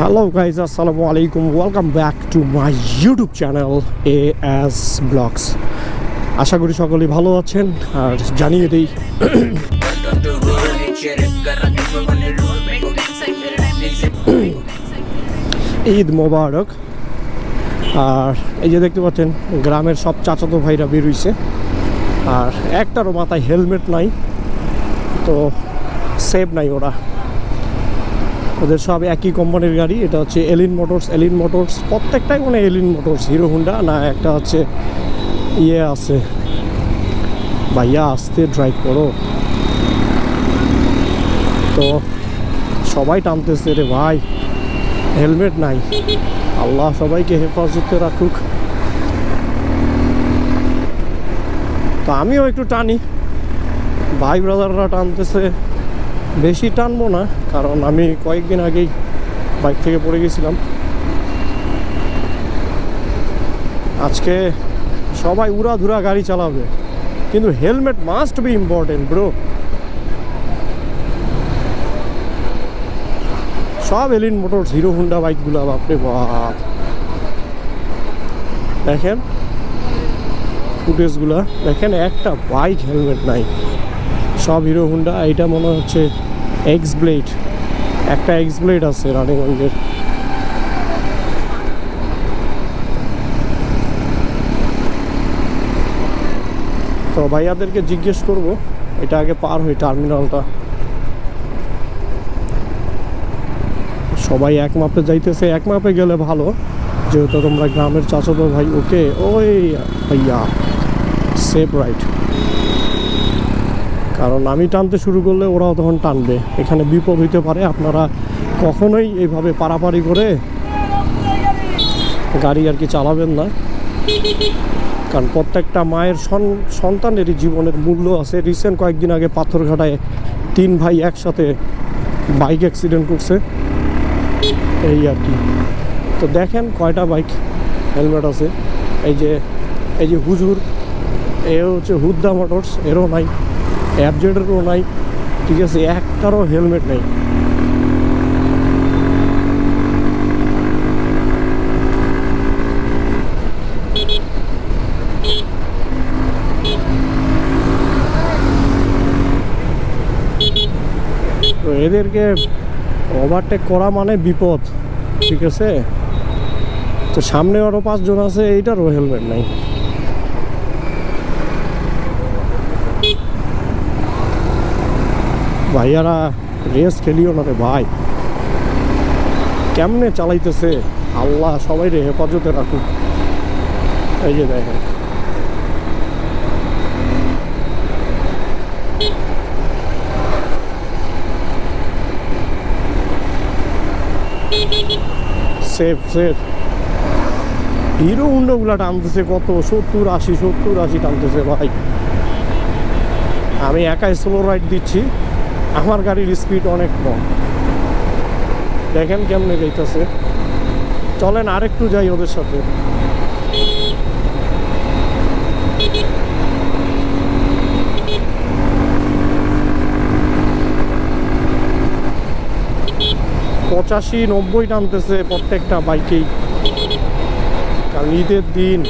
Hello guys আসসালামু আলাইকুম welcome back to my YouTube channel A S blogs আশা করি সকলেই ভালো আছেন, আর জানিয়ে দিই, ঈদ মোবারক। আর এই যে দেখতে পাচ্ছেন, গ্রামের সব চাচাতো ভাইরা বেরোইছে আর একটারও মাথায় হেলমেট নাই, তো সেভ নাই ওরা। ওদের সব একই কোম্পানির গাড়ি। এটা হচ্ছে এলিন মোটরস এলিন মোটরস প্রত্যেকটাই মানে এলিন মোটরস হিরো হুন্ডা না, একটা হচ্ছে ইয়ে আছে। ভাইয়া, আসতে ড্রাইভ করো। তো সবাই টানতেছে রে ভাই। হেলমেট নাই। আল্লাহ সবাইকে হেফাজতে রাখুক। তো আমিও একটু টানি। ভাই ব্রাদাররা টানতেছে। বেশি টানবো না, কারণ আমি কয়েকদিন আগেই বাইক থেকে পড়ে গেছিলাম। আজকে সবাই উড়াধুরা গাড়ি চালাবে, কিন্তু helmet must be important bro সব এলিন মোটর হিরো হুন্ডা বাইকগুলো বাপরে বাপ দেখেন ফুটেজগুলা দেখেন, একটা বাইক হেলমেট নাই। সব হিরো হুন্ডা, এইটা মনে হচ্ছে এক্স ব্লেড একটা এক্স ব্লেড আছে রানিগঞ্জের তো ভাইয়াদেরকে জিজ্ঞেস করব, এটা আগে পার হই টার্মিনালটা সবাই এক মাপে যাইতেছে, এক মাপে গেলে ভালো, যেহেতু তোমরা গ্রামের চাচাতো ভাই, ওকে, ওই ভাইয়া সেফ রাইট কারণ আমি টানতে শুরু করলে ওরাও তখন টানবে। এখানে বিপদ হইতে পারে, আপনারা কখনোই এইভাবে পারাপারি করে গাড়ি আর কি চালাবেন না। কারণ প্রত্যেকটা মায়ের সন- সন্তানেরই জীবনের মূল্য আছে। রিসেন্ট কয়েকদিন আগে পাথরঘাটায় তিন ভাই একসাথে বাইক অ্যাক্সিডেন্ট করছে। এই আর কি। তো দেখেন কয়টা বাইক হেলমেট আছে। এই যে এই যে হুজুর, এ হচ্ছে হুদ্দা মোটরস, এরও নাই। অ্যাবজেডেরও নাই। ঠিক আছে, একটারও হেলমেট নেই। তো এদেরকে ওভারটেক করা মানে বিপদ, ঠিক আছে? তো সামনে আরও পাঁচজন আছে, এইটারও হেলমেট নাই। ভাইয়ারা রেস খেলিও না রে ভাই। কেমনে চালাইতেছে? আল্লাহ সবাই রে হেফাজতে রাখুক। এই যে দেখেন। Safe safe. হিরো হুন্ডাগুলা টানতেছে কত? সত্তর আশি সত্তর আশি টানতেছে ভাই। আমি একাই স্লো রাইড দিচ্ছি। আমার গাড়ির স্পিড অনেক কম। দেখেন কেমনে যাইতেছে। চলেন আরেকটু যাই ওদের সাথে। পঁচাশি, নব্বই টানতেছে প্রত্যেকটা বাইকেই। কারণ ঈদের দিন